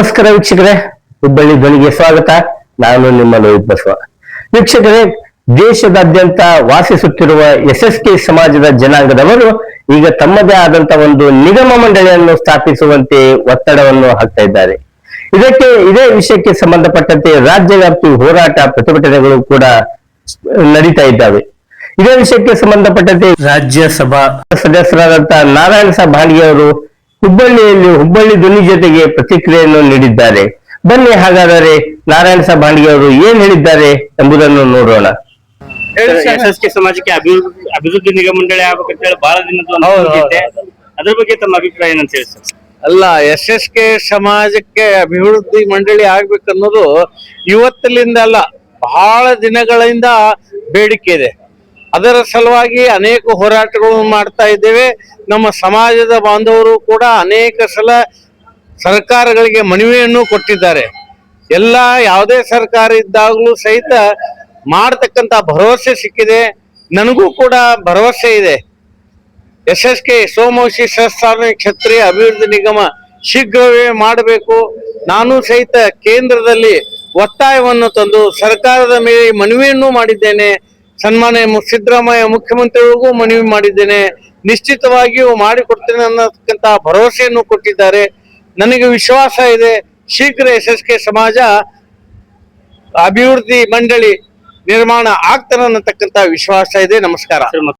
ನಮಸ್ಕಾರ ವೀಕ್ಷಕರೇ ಹುಬ್ಬಳ್ಳಿ ಧ್ವನಿಗೆ ಸ್ವಾಗತ. ನಾನು ನಿಮ್ಮ ಲೋಹಿತ್ ಬಸವ. ವೀಕ್ಷಕರೇ ದೇಶದಾದ್ಯಂತ ವಾಸಿಸುತ್ತಿರುವ ಎಸ್ ಎಸ್ ಕೆ ಸಮಾಜದ ಜನಾಂಗದವರು ಈಗ ತಮ್ಮದೇ ಆದಂತ ಒಂದು ನಿಗಮ ಮಂಡಳಿಯನ್ನು ಸ್ಥಾಪಿಸುವಂತೆ ಒತ್ತಡವನ್ನು ಹಾಕ್ತಾ ಇದ್ದಾರೆ. ಇದಕ್ಕೆ ಇದೇ ವಿಷಯಕ್ಕೆ ಸಂಬಂಧಪಟ್ಟಂತೆ ರಾಜ್ಯವ್ಯಾಪಿ ಹೋರಾಟ ಪ್ರತಿಭಟನೆಗಳು ಕೂಡ ನಡೀತಾ ಇದ್ದಾವೆ. ಇದೇ ವಿಷಯಕ್ಕೆ ಸಂಬಂಧಪಟ್ಟಂತೆ ರಾಜ್ಯಸಭಾ ಸದಸ್ಯರಾದಂತಹ ನಾರಾಯಣ ಸಾಬ್ ಭಾಂಡಿಗೆ ಅವರು ಹುಬ್ಬಳ್ಳಿಯಲ್ಲಿ ಹುಬ್ಬಳ್ಳಿ ಧ್ವನಿ ಜೊತೆಗೆ ಪ್ರತಿಕ್ರಿಯೆಯನ್ನು ನೀಡಿದ್ದಾರೆ. ಬನ್ನಿ ಹಾಗಾದರೆ ನಾರಾಯಣ ಸಾಬ್ ಭಾಂಡಿಗೆ ಅವರು ಏನ್ ಹೇಳಿದ್ದಾರೆ ಎಂಬುದನ್ನು ನೋಡೋಣ. ಎಸ್ ಎಸ್ ಕೆ ಸಮಾಜಕ್ಕೆ ಅಭಿವೃದ್ಧಿ ಅಭಿವೃದ್ಧಿ ನಿಗಮ ಮಂಡಳಿ ಆಗ್ಬೇಕಂತ ಹೇಳಿ ಬಹಳ ದಿನದ ಒಂದು ಹೌದು, ಅದ್ರ ಬಗ್ಗೆ ತಮ್ಮ ಅಭಿಪ್ರಾಯ ಏನಂತ ಹೇಳಿ ಸರ್? ಅಲ್ಲ ಎಸ್ ಎಸ್ ಕೆ ಸಮಾಜಕ್ಕೆ ಅಭಿವೃದ್ಧಿ ಮಂಡಳಿ ಆಗ್ಬೇಕನ್ನೋದು ಇವತ್ತಲಿಂದ ಅಲ್ಲ ಬಹಳ ದಿನಗಳಿಂದ ಬೇಡಿಕೆ ಇದೆ. ಅದರ ಸಲುವಾಗಿ ಅನೇಕ ಹೋರಾಟಗಳನ್ನು ಮಾಡ್ತಾ ಇದ್ದೇವೆ. ನಮ್ಮ ಸಮಾಜದ ಬಾಂಧವರು ಕೂಡ ಅನೇಕ ಸಲ ಸರ್ಕಾರಗಳಿಗೆ ಮನವಿಯನ್ನು ಕೊಟ್ಟಿದ್ದಾರೆ. ಎಲ್ಲ ಯಾವುದೇ ಸರ್ಕಾರ ಇದ್ದಾಗಲೂ ಸಹಿತ ಮಾಡತಕ್ಕಂತ ಭರವಸೆ ಸಿಕ್ಕಿದೆ. ನನಗೂ ಕೂಡ ಭರವಸೆ ಇದೆ. ಎಸ್ ಎಸ್ ಕೆ ಸೋಮವಶಿ ಸಹಸ್ರಾರ ಕ್ಷತ್ರಿಯ ಅಭಿವೃದ್ಧಿ ನಿಗಮ ಶೀಘ್ರವೇ ಮಾಡಬೇಕು. ನಾನು ಸಹಿತ ಕೇಂದ್ರದಲ್ಲಿ ಒತ್ತಾಯವನ್ನು ತಂದು ಸರ್ಕಾರದ ಮೇಲೆ ಮನವಿಯನ್ನು ಮಾಡಿದ್ದೇನೆ. ಸನ್ಮಾನ್ಯ ಸಿದ್ದರಾಮಯ್ಯ ಮುಖ್ಯಮಂತ್ರಿಗಳಿಗೂ ಮನವಿ ಮಾಡಿದ್ದೇನೆ. ನಿಶ್ಚಿತವಾಗಿಯೂ ಮಾಡಿಕೊಡ್ತೇನೆ ಅನ್ನತಕ್ಕಂತ ಭರವಸೆಯನ್ನು ಕೊಟ್ಟಿದ್ದಾರೆ. ನನಗೆ ವಿಶ್ವಾಸ ಇದೆ. ಶೀಘ್ರ ಯಶಸ್ಕೆ ಸಮಾಜ ಅಭಿವೃದ್ಧಿ ಮಂಡಳಿ ನಿರ್ಮಾಣ ಆಗ್ತಾನೆ ಅನ್ನತಕ್ಕಂಥ ವಿಶ್ವಾಸ ಇದೆ. ನಮಸ್ಕಾರ.